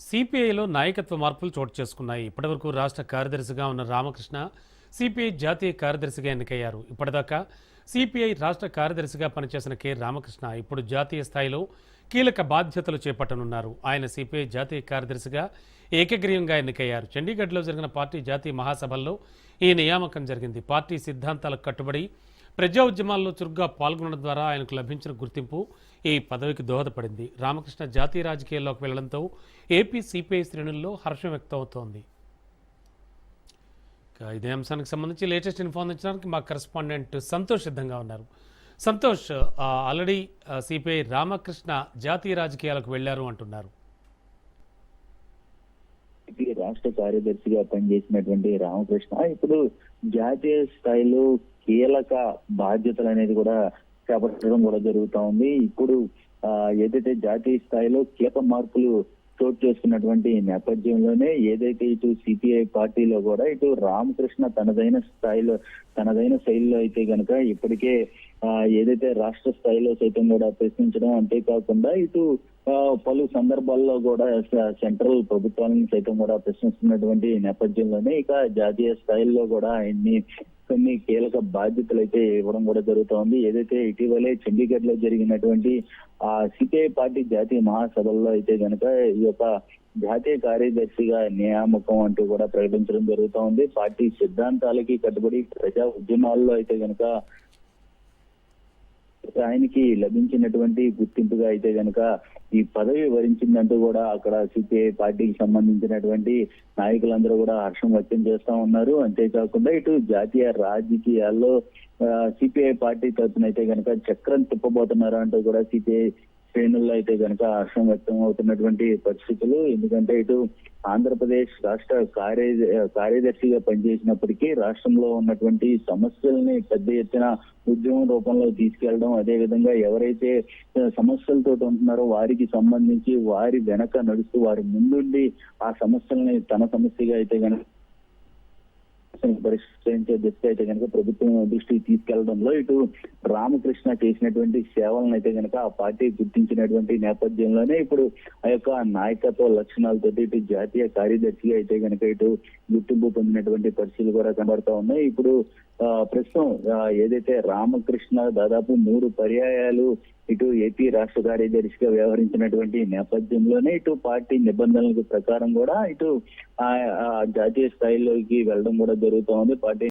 సిపిఐలో నాయకత్వ మార్పులు చోటు చేసుకున్నాయి. ఇప్పటివరకు రాష్ట్ర కార్యదర్శిగా ఉన్న రామకృష్ణ సిపిఐ జాతీయ కార్యదర్శిగా ఎన్నికయ్యారు. ఇప్పటిదాకా సిపిఐ రాష్ట్ర కార్యదర్శిగా పనిచేసిన కె రామకృష్ణ ఇప్పుడు జాతీయ స్థాయిలో కీలక బాధ్యతలు చేపట్టనున్నారు. ఆయన సిపిఐ జాతీయ కార్యదర్శిగా ఏకగ్రీవంగా ఎన్నికయ్యారు. చండీగఢ్లో జరిగిన పార్టీ జాతీయ మహాసభల్లో ఈ నియామకం జరిగింది. పార్టీ సిద్ధాంతాలకు కట్టుబడి ప్రజా ఉద్యమాల్లో చురుగ్గా పాల్గొనడం ద్వారా ఆయనకు లభించిన గుర్తింపు ఈ పదవికి దోహదపడింది. రామకృష్ణ జాతీయ రాజకీయాల్లోకి వెళ్ళడంతో ఏపీ సిపిఐ శ్రేణుల్లో హర్షం వ్యక్తమవుతోంది. ఇదే అంశానికి సంబంధించి లేటెస్ట్ ఇన్ఫార్మ్ అందించడానికి మా కరెస్పాండెంట్ సంతోష్ సిద్ధంగా ఉన్నారు. సంతోష్ ఆల్రెడీ సిపిఐ రామకృష్ణ జాతీయ రాజకీయాలకు వెళ్ళారు అంటున్నారు. రాష్ట్ర కార్యదర్శిగా పనిచేసినటువంటి రామకృష్ణ. ఇప్పుడు జాతీయ స్థాయిలో కీలక బాధ్యతలు అనేది కూడా చేపట్టడం కూడా జరుగుతా ఉంది. ఇప్పుడు ఆ, ఏదైతే జాతీయ స్థాయిలో కీలక మార్పులు చోటు చేసుకున్నటువంటి నేపథ్యంలోనే ఏదైతే ఇటు సిపిఐ పార్టీలో కూడా ఇటు రామకృష్ణ తనదైన స్థాయిలో తనదైన శైలిలో అయితే గనక ఇప్పటికే ఆ, ఏదైతే రాష్ట్ర స్థాయిలో సైతం కూడా ప్రశ్నించడం అంతేకాకుండా ఇటు పలు సందర్భాల్లో కూడా సెంట్రల్ ప్రభుత్వాలను సైతం కూడా ప్రశ్నిస్తున్నటువంటి నేపథ్యంలోనే ఇక జాతీయ స్థాయిలో కూడా ఆయన్ని కొన్ని కీలక బాధ్యతలు అయితే ఇవ్వడం కూడా జరుగుతోంది. ఏదైతే ఇటీవలే చండీగఢ్లో జరిగినటువంటి ఆ సిపిఐ పార్టీ జాతీయ మహాసభల్లో అయితే కనుక ఈ యొక్క జాతీయ కార్యదర్శిగా నియామకం అంటూ కూడా ప్రకటించడం జరుగుతోంది. పార్టీ సిద్ధాంతాలకి కట్టుబడి ప్రజా ఉద్యమాల్లో అయితే కనుక ఆయనకి లభించినటువంటి గుర్తింపుగా అయితే గనక ఈ పదవి వరించిందంటూ కూడా అక్కడ సిపిఐ పార్టీకి సంబంధించినటువంటి నాయకులందరూ కూడా హర్షం వ్యక్తం చేస్తా ఉన్నారు. అంతేకాకుండా ఇటు జాతీయ రాజకీయాల్లో సిపిఐ పార్టీ తరఫున అయితే గనక చక్రం తిప్పబోతున్నారు అంటూ కూడా సిపిఐ శ్రేణుల్లో అయితే గనక హర్షం వ్యక్తం అవుతున్నటువంటి పరిస్థితులు. ఎందుకంటే ఇటు ఆంధ్రప్రదేశ్ రాష్ట్ర కార్య కార్యదర్శిగా పనిచేసినప్పటికీ రాష్ట్రంలో ఉన్నటువంటి సమస్యల్ని పెద్ద ఎత్తున ఉద్యమం రూపంలో తీసుకెళ్ళడం అదే విధంగా ఎవరైతే సమస్యలతో ఉంటున్నారో వారికి సంబంధించి వారి వెనక నడుస్తూ వారి ముందుండి ఆ సమస్యల్ని తన సమస్యగా అయితే కనుక పరిష్కరించే దిశగా అయితే కనుక ప్రభుత్వం దృష్టికి తీసుకెళ్ళడంలో ఇటు రామకృష్ణ చేసినటువంటి సేవలను అయితే కనుక ఆ పార్టీ గుర్తించినటువంటి నేపథ్యంలోనే ఇప్పుడు ఆ యొక్క నాయకత్వ లక్షణాలతో ఇటు జాతీయ కార్యదర్శిగా అయితే కనుక ఇటు గుర్తింపు పొందినటువంటి పరిస్థితులు కూడా కనబడతా ఉన్నాయి. ఇప్పుడు ప్రస్తుతం ఏదైతే రామకృష్ణ దాదాపు మూడు పర్యాయాలు ఇటు ఏపీ రాష్ట్ర కార్యదర్శిగా వ్యవహరించినటువంటి నేపథ్యంలోనే ఇటు పార్టీ నిబంధనలకు ప్రకారం కూడా ఇటు ఆ జాతీయ స్థాయిలోకి వెళ్ళడం కూడా జరుగుతోంది. పార్టీ